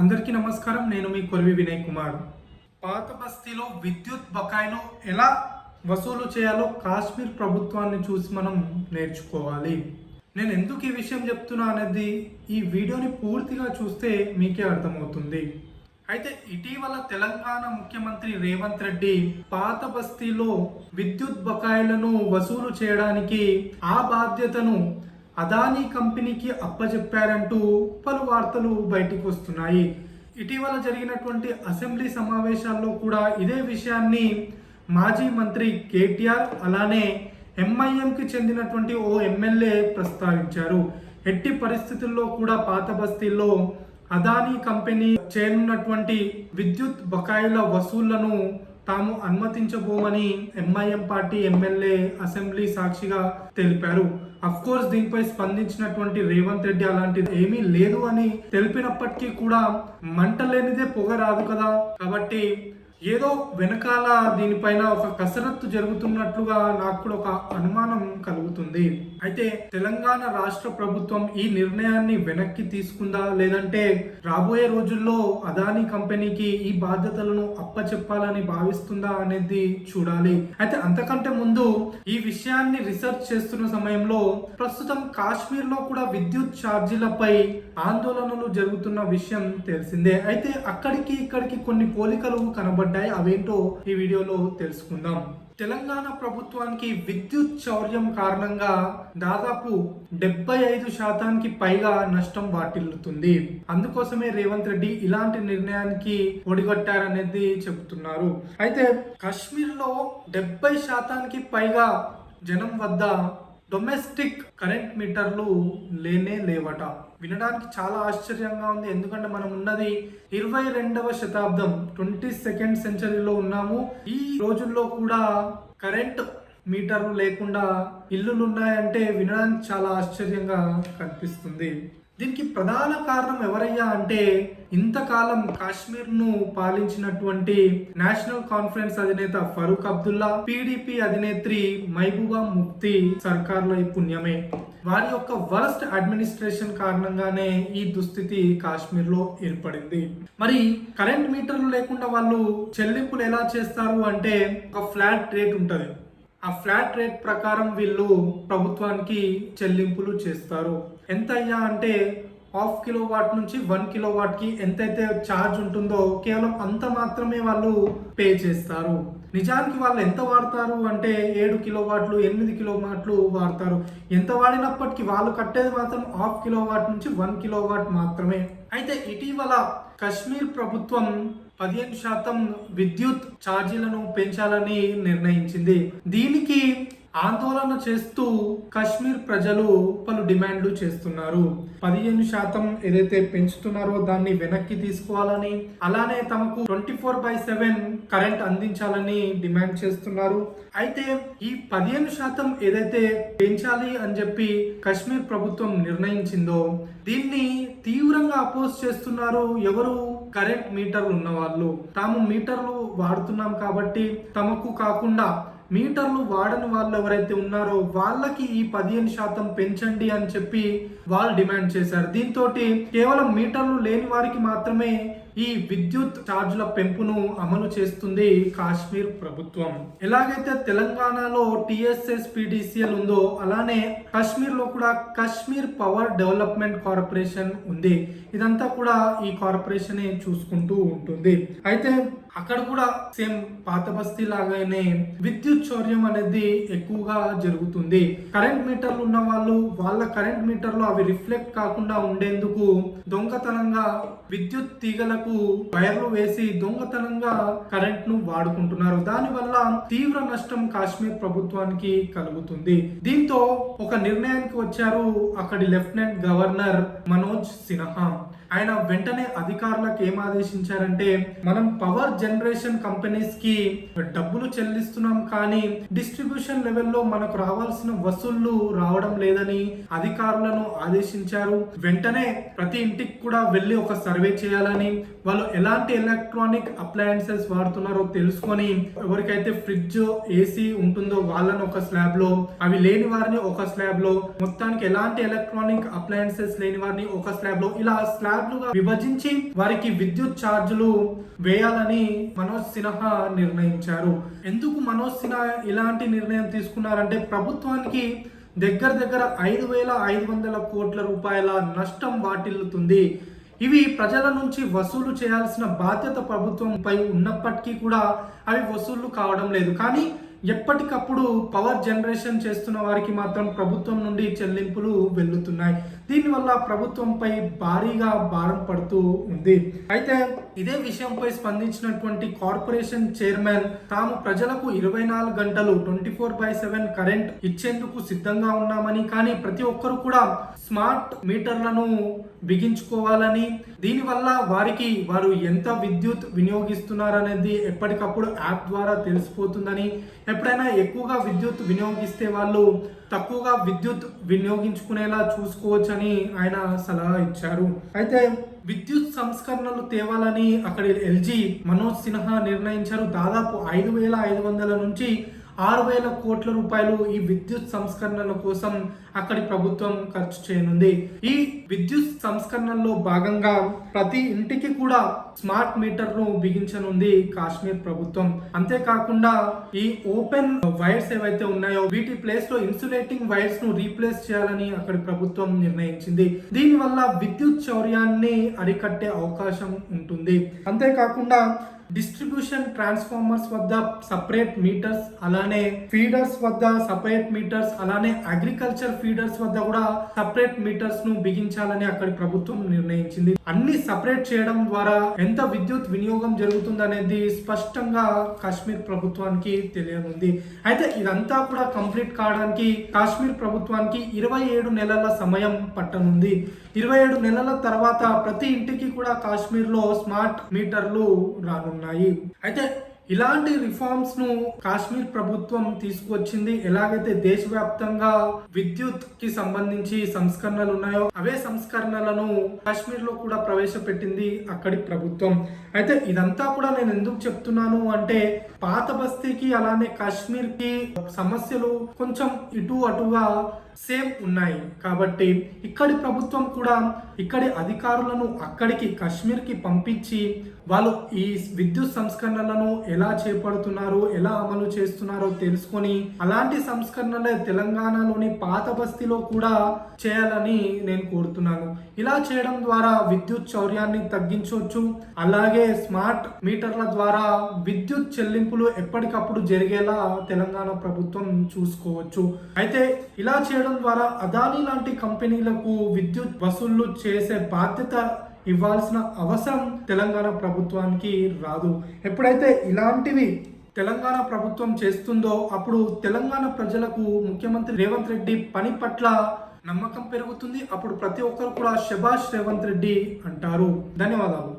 అందరికీ నమస్కారం. నేను మీ కొరివి వినయ్ కుమార్. పాత బస్తీలో విద్యుత్ బకాయిలు ఎలా వసూలు చేయాలో కాశ్మీర్ ప్రభుత్వాన్ని చూసి మనం నేర్చుకోవాలి. నేను ఎందుకు ఈ విషయం చెప్తున్నా అనేది ఈ వీడియోని పూర్తిగా చూస్తే మీకే అర్థమవుతుంది. అయితే ఇటీవల తెలంగాణ ముఖ్యమంత్రి రేవంత్ రెడ్డి పాత బస్తీలో విద్యుత్ బకాయిలను వసూలు చేయడానికి ఆ బాధ్యతను అదానీ కంపెనీకి అప్పచెప్పారంటూ పలు వార్తలు బయటికి వస్తున్నాయి. ఇటీవల జరిగినటువంటి అసెంబ్లీ సమావేశాల్లో కూడా ఇదే విషయాన్ని మాజీ మంత్రి కేటీఆర్ అలానే ఎంఐఎంకి చెందినటువంటి ఓ ఎమ్మెల్యే ప్రస్తావించారు. ఎట్టి పరిస్థితుల్లో కూడా పాత బస్తీల్లో అదానీ కంపెనీ చేయనున్నటువంటి విద్యుత్ బకాయిల వసూళ్ళను తాము అనుమతించబోమని ఎంఐఎం పార్టీ ఎమ్మెల్యే అసెంబ్లీ సాక్షిగా తెలిపారు. కోర్స్ దీనిపై స్పందించినటువంటి రేవంత్ రెడ్డి అలాంటిది ఏమీ లేదు అని తెలిపినప్పటికీ కూడా మంట లేనిదే పొగ రాదు కదా. కాబట్టి ఏదో వెనకాల దీనిపైన ఒక కసరత్తు జరుగుతున్నట్లుగా నాకు కూడా ఒక అనుమానం కలుగుతుంది. అయితే తెలంగాణ రాష్ట్ర ప్రభుత్వం ఈ నిర్ణయాన్ని వెనక్కి తీసుకుందా? లేదంటే రాబోయే రోజుల్లో అదానీ కంపెనీకి ఈ బాధ్యతలను అప్పచెప్పాలని భావిస్తుందా అనేది చూడాలి. అయితే అంతకంటే ముందు ఈ విషయాన్ని రీసెర్చ్ చేస్తున్న సమయంలో ప్రస్తుతం కాశ్మీర్లో కూడా విద్యుత్ ఛార్జీలపై ఆందోళనలు జరుగుతున్న విషయం తెలిసిందే. అయితే అక్కడికి ఇక్కడికి కొన్ని పోలికలు కనబడ్డాయి అవేంటో ఈ వీడియోలో తెలుసుకుందాం. తెలంగాణ ప్రభుత్వానికి విద్యుత్ చౌర్యం కారణంగా దాదాపు డెబ్బై ఐదు శాతానికి పైగా నష్టం వాటిల్లుతుంది. అందుకోసమే రేవంత్ రెడ్డి ఇలాంటి నిర్ణయానికి ఒడిగట్టారనేది చెబుతున్నారు. అయితే కాశ్మీర్లో డెబ్బై శాతానికి పైగా జనం వద్ద డొమెస్టిక్ కరెంట్ మీటర్లు లేనే లేవట. వినడానికి చాలా ఆశ్చర్యంగా ఉంది. ఎందుకంటే మనం ఉన్నది ఇరవై రెండవ శతాబ్దం ట్వంటీ సెకండ్ సెంచరీలో ఉన్నాము. ఈ రోజుల్లో కూడా కరెంట్ మీటర్లు లేకుండా ఇల్లులు ఉన్నాయంటే వినడానికి చాలా ఆశ్చర్యంగా కనిపిస్తుంది. దీనికి ప్రధాన కారణం ఎవరయ్యా అంటే ఇంతకాలం కాశ్మీర్ను పాలించినటువంటి నేషనల్ కాన్ఫరెన్స్ అధినేత ఫరూక్ అబ్దుల్లా పీడీపీ అధినేత్రి మహబూబా ముఫ్తీ సర్కార్లో ఈ పుణ్యమే. వారి యొక్క వరస్ట్ అడ్మినిస్ట్రేషన్ కారణంగానే ఈ దుస్థితి కాశ్మీర్లో ఏర్పడింది. మరి కరెంట్ మీటర్లు లేకుండా వాళ్ళు చెల్లింపులు ఎలా చేస్తారు అంటే ఒక ఫ్లాట్ రేట్ ఉంటుంది. ఆ ఫ్లాట్ రేట్ ప్రకారం వీళ్ళు ప్రభుత్వానికి చెల్లింపులు చేస్తారు. ఎంత అయ్యా అంటే హాఫ్ కిలో వాట్ నుంచి వన్ కిలో వాట్కి ఎంతైతే ఛార్జ్ ఉంటుందో కేవలం అంత మాత్రమే వాళ్ళు పే చేస్తారు. నిజానికి వాళ్ళు ఎంత వాడతారు అంటే ఏడు కిలో వాట్లు ఎనిమిది కిలో వాట్లు వాడతారు. ఎంత వాడినప్పటికీ వాళ్ళు కట్టేది మాత్రం హాఫ్ కిలో వాట్ నుంచి వన్ కిలో వాట్ మాత్రమే. అయితే ఇటీవల కశ్మీర్ ప్రభుత్వం పదిహేను శాతం విద్యుత్ ఛార్జీలను పెంచాలని నిర్ణయించింది. దీనికి ఆందోళన చేస్తూ కశ్మీర్ ప్రజలు పలు డిమాండ్లు చేస్తున్నారు. పదిహేను శాతం ఏదైతే పెంచుతున్నారో దాన్ని వెనక్కి తీసుకోవాలని అలానే తమకు twenty four by seven current అందించాలని డిమాండ్ చేస్తున్నారు. అయితే ఈ పదిహేను శాతం ఏదైతే పెంచాలి అని చెప్పి కశ్మీర్ ప్రభుత్వం నిర్ణయించిందో దీన్ని తీవ్రంగా అపోజ్ చేస్తున్నారు ఎవరు? కరెంట్ మీటర్లు ఉన్న వాళ్ళు తాము మీటర్లు వాడుతున్నాం కాబట్టి తమకు కాకుండా మీటర్లు వాడని వాళ్ళు ఎవరైతే ఉన్నారో వాళ్ళకి ఈ పదిహేను శాతం పెంచండి అని చెప్పి వాళ్ళు డిమాండ్ చేశారు. దీంతో కేవలం మీటర్లు లేని వారికి మాత్రమే ఈ విద్యుత్ ఛార్జుల పెంపును అమలు చేస్తుంది కాశ్మీర్ ప్రభుత్వం. ఎలాగైతే తెలంగాణలో టిఎస్ఎస్ పిడిసిఎల్ ఉందో అలానే కాశ్మీర్లో కూడా కాశ్మీర్ పవర్ డెవలప్మెంట్ కార్పొరేషన్ ఉంది. ఇదంతా కూడా ఈ కార్పొరేషన్ చూసుకుంటూ ఉంటుంది. అయితే అక్కడ కూడా సేమ్ పాత బస్తీ లాగానే విద్యుత్ చౌర్యం అనేది ఎక్కువగా జరుగుతుంది. కరెంట్ మీటర్లు ఉన్న వాళ్ళు వాళ్ళ కరెంట్ మీటర్లు అవి రిఫ్లెక్ట్ కాకుండా ఉండేందుకు దొంగతనంగా విద్యుత్ తీగలకు వైర్లు వేసి దొంగతనంగా కరెంట్ను వాడుకుంటున్నారు. దానివల్ల తీవ్ర నష్టం కాశ్మీర్ ప్రభుత్వానికి కలుగుతుంది. దీంతో ఒక నిర్ణయానికి వచ్చారు అక్కడి లెఫ్టినెంట్ గవర్నర్ మనోజ్ సిన్హా. ఆయన వెంటనే అధికారులకు ఏం ఆదేశించారంటే మనం పవర్ జనరేషన్ కంపెనీస్కి డబ్బులు చెల్లిస్తున్నాం కానీ డిస్ట్రిబ్యూషన్ లెవెల్లో మనకు రావాల్సిన వసూళ్ళు రావడం లేదని అధికారులను ఆదేశించారు. వెంటనే ప్రతి ఇంటికి కూడా వెళ్ళి ఒక సర్వే చేయాలని వాళ్ళు ఎలాంటి ఎలక్ట్రానిక్ అప్లయన్సెస్ వాడుతున్నారో తెలుసుకొని ఎవరికైతే ఫ్రిడ్జ్ ఏసీ ఉంటుందో వాళ్ళని ఒక స్లాబ్లో అవి లేని వారిని ఒక స్లాబ్లో మొత్తానికి ఎలాంటి ఎలక్ట్రానిక్ అప్లయన్సెస్ లేని వారిని ఒక స్లాబ్లో ఇలా స్లాబ్ స్లాబ్లుగా విభజించి వారికి విద్యుత్ ఛార్జీలు వేయాలని మనోజ్ సిన్హా నిర్ణయించారు. ఎందుకు మనోజ్ సిన్హా ఇలాంటి నిర్ణయం తీసుకున్నారంటే ప్రభుత్వానికి దగ్గర దగ్గర ఐదు వేల ఐదు వందల కోట్ల రూపాయల నష్టం వాటిల్లుతుంది. ఇవి ప్రజల నుంచి వసూలు చేయాల్సిన బాధ్యత ప్రభుత్వంపై ఉన్నప్పటికీ కూడా అవి వసూళ్ళు కావడం లేదు. కానీ ఎప్పటికప్పుడు పవర్ జనరేషన్ చేస్తున్న వారికి మాత్రం ప్రభుత్వం నుండి చెల్లింపులు వెళ్ళుతున్నాయి దీనివల్ల ప్రభుత్వంపై భారీగా భారం పడుతూ ఉంది. అయితే ఇదే విషయంపై స్పందించినటువంటి కార్పొరేషన్ చైర్మన్ తాము ప్రజలకు ఇరవై నాలుగు గంటలు twenty four by seven current ఇచ్చేందుకు సిద్ధంగా ఉన్నామని కానీ ప్రతి ఒక్కరు కూడా స్మార్ట్ మీటర్లను బిగించుకోవాలని దీనివల్ల వారికి వారు ఎంత విద్యుత్ వినియోగిస్తున్నారనేది ఎప్పటికప్పుడు యాప్ ద్వారా తెలిసిపోతుందని ఎప్పుడైనా ఎక్కువగా విద్యుత్ వినియోగిస్తే వాళ్ళు తక్కువగా విద్యుత్ వినియోగించుకునేలా చూసుకోవచ్చని ఆయన సలహా ఇచ్చారు. అయితే విద్యుత్ సంస్కరణలు తేవాలని అక్కడి ఎల్జీ మనోజ్ సిన్హా నిర్ణయించారు. దాదాపు ఐదు వేల ఐదు వందల నుంచి ఆరు వేల కోట్ల రూపాయలు ఈ విద్యుత్ సంస్కరణల కోసం అక్కడి ప్రభుత్వం ఖర్చు చేయనుంది. ఈ విద్యుత్ సంస్కరణల్లో భాగంగా ప్రతి ఇంటికి కూడా స్మార్ట్ మీటర్ను బిగించనుంది కాశ్మీర్ ప్రభుత్వం. అంతేకాకుండా ఈ ఓపెన్ వైర్స్ ఏవైతే ఉన్నాయో వీటి ప్లేస్లో ఇన్సులేటింగ్ వైర్స్ను రీప్లేస్ చేయాలని అక్కడి ప్రభుత్వం నిర్ణయించింది. దీనివల్ల విద్యుత్ చౌర్యాన్ని అరికట్టే అవకాశం ఉంటుంది. అంతేకాకుండా డిస్ట్రిబ్యూషన్ ట్రాన్స్ఫార్మర్స్ వద్ద సపరేట్ మీటర్స్ అలానే ఫీడర్స్ వద్ద సపరేట్ మీటర్స్ అలానే అగ్రికల్చర్ ఫీడర్స్ వద్ద కూడా సపరేట్ మీటర్స్ను బిగించాలని అక్కడి ప్రభుత్వం నిర్ణయించింది. అన్ని సపరేట్ చేయడం ద్వారా ఎంత విద్యుత్ వినియోగం జరుగుతుందనేది స్పష్టంగా కాశ్మీర్ ప్రభుత్వానికి తెలియనుంది. అయితే ఇదంతా కూడా కంప్లీట్ కావడానికి కాశ్మీర్ ప్రభుత్వానికి ఇరవై ఏడు నెలల సమయం పట్టనుంది. ఇరవై ఏడు నెలల తర్వాత ప్రతి ఇంటికి కూడా కాశ్మీర్లో స్మార్ట్ మీటర్లు ఉన్నాయి. అయితే ఇలాంటి రిఫార్మ్స్ను కాశ్మీర్ ప్రభుత్వం తీసుకువచ్చింది. ఎలాగైతే దేశవ్యాప్తంగా విద్యుత్కి సంబంధించి సంస్కరణలు ఉన్నాయో అవే సంస్కరణలను కాశ్మీర్లో కూడా ప్రవేశపెట్టింది అక్కడి ప్రభుత్వం. అయితే ఇదంతా కూడా నేను ఎందుకు చెప్తున్నాను అంటే పాత బస్తీకి అలానే కాశ్మీర్కి సమస్యలు కొంచెం ఇటు అటుగా సేమ్ ఉన్నాయి. కాబట్టి ఇక్కడి ప్రభుత్వం కూడా ఇక్కడి అధికారులను అక్కడికి కాశ్మీర్కి పంపించి వాళ్ళు ఈ విద్యుత్ సంస్కరణలను ఎలా చేపడుతున్నారు ఎలా అమలు చేస్తున్నారో తెలుసుకొని అలాంటి సంస్కరణలే తెలంగాణలోని పాత బస్తీలో కూడా చేయాలని నేను కోరుతున్నాను. ఇలా చేయడం ద్వారా విద్యుత్ చౌర్యాన్ని తగ్గించవచ్చు. అలాగే స్మార్ట్ మీటర్ల ద్వారా విద్యుత్ చెల్లింపులు ఎప్పటికప్పుడు జరిగేలా తెలంగాణ ప్రభుత్వం చూసుకోవచ్చు. అయితే ఇలా చేయడం ద్వారా అదానీ లాంటి కంపెనీలకు విద్యుత్ వసూళ్ళు చేసే బాధ్యత ఇవ్వాల్సిన అవసరం తెలంగాణ ప్రభుత్వానికి రాదు. ఎప్పుడైతే ఇలాంటివి తెలంగాణ ప్రభుత్వం చేస్తుందో అప్పుడు తెలంగాణ ప్రజలకు ముఖ్యమంత్రి రేవంత్ రెడ్డి పని పట్ల నమ్మకం పెరుగుతుంది. అప్పుడు ప్రతి ఒక్కరు కూడా శభాష్ రేవంత్ రెడ్డి అంటారు. ధన్యవాదాలు.